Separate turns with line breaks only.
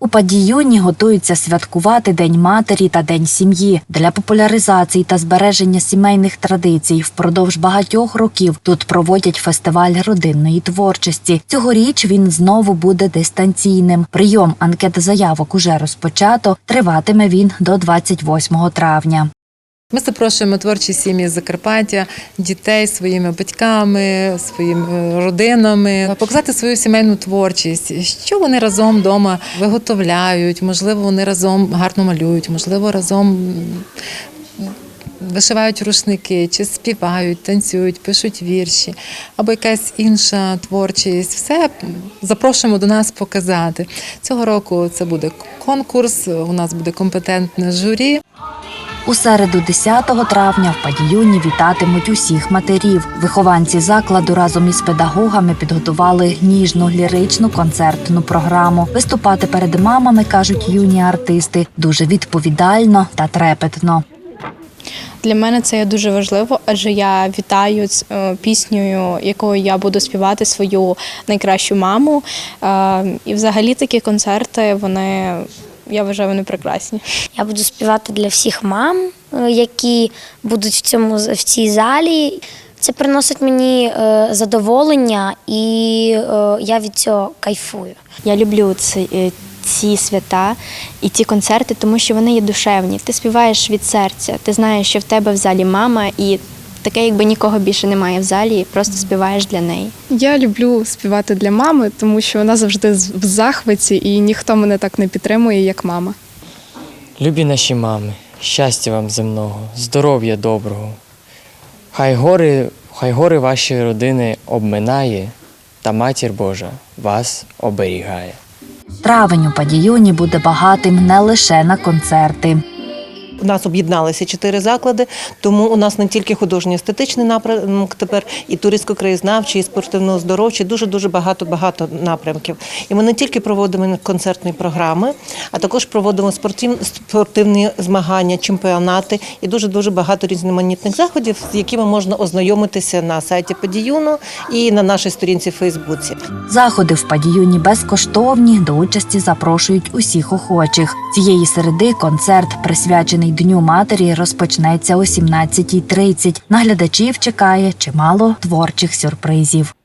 У Падіюні готуються святкувати День матері та День сім'ї. Для популяризації та збереження сімейних традицій впродовж багатьох років тут проводять фестиваль родинної творчості. Цьогоріч він знову буде дистанційним. Прийом анкет заявок уже розпочато. Триватиме він до 28 травня.
Ми запрошуємо творчі сім'ї з Закарпаття, дітей своїми батьками, своїми родинами, показати свою сімейну творчість, що вони разом вдома виготовляють, можливо, вони разом гарно малюють, можливо, разом вишивають рушники, чи співають, танцюють, пишуть вірші, або якась інша творчість. Все запрошуємо до нас показати. Цього року це буде конкурс, у нас буде компетентне журі.
У середу 10 травня в Падіюні вітатимуть усіх матерів. Вихованці закладу разом із педагогами підготували ніжну ліричну концертну програму. Виступати перед мамами кажуть юні артисти дуже відповідально та трепетно.
Для мене це є дуже важливо, адже я вітаю з е, піснею, якою я буду співати свою найкращу маму. Е, І взагалі такі концерти, вони я вважаю, вони прекрасні.
Я буду співати для всіх мам, е, які будуть в цьому в цій залі. Це приносить мені е, задоволення, і е, я від цього кайфую.
Я люблю ці, е, ці свята і ці концерти, тому що вони є душевні. Ти співаєш від серця, ти знаєш, що в тебе в залі мама, і таке, якби нікого більше немає в залі, і просто співаєш для неї.
Я люблю співати для мами, тому що вона завжди в захваті, і ніхто мене так не підтримує, як мама.
Любі наші мами, щастя вам земного, здоров'я доброго. Хай гори, хай гори вашої родини обминає, та матір Божа вас оберігає.
Травень у Падіюні буде багатим не лише на концерти.
У нас об'єдналися чотири заклади, тому у нас не тільки художньо-естетичний напрямок тепер, і туристсько-краєзнавчий, і спортивно-оздоровчий, дуже дуже багато багато напрямків. І ми не тільки проводимо концертні програми, а також проводимо спортив- спортивні змагання, чемпіонати і дуже дуже багато різноманітних заходів, з якими можна ознайомитися на сайті Подіюну і на нашій сторінці в Фейсбуці.
Заходи в Падіюні безкоштовні. До участі запрошують усіх охочих. Цієї середи концерт, присвячений Дню матері, розпочнеться о 17.30. Наглядачів чекає чимало творчих сюрпризів.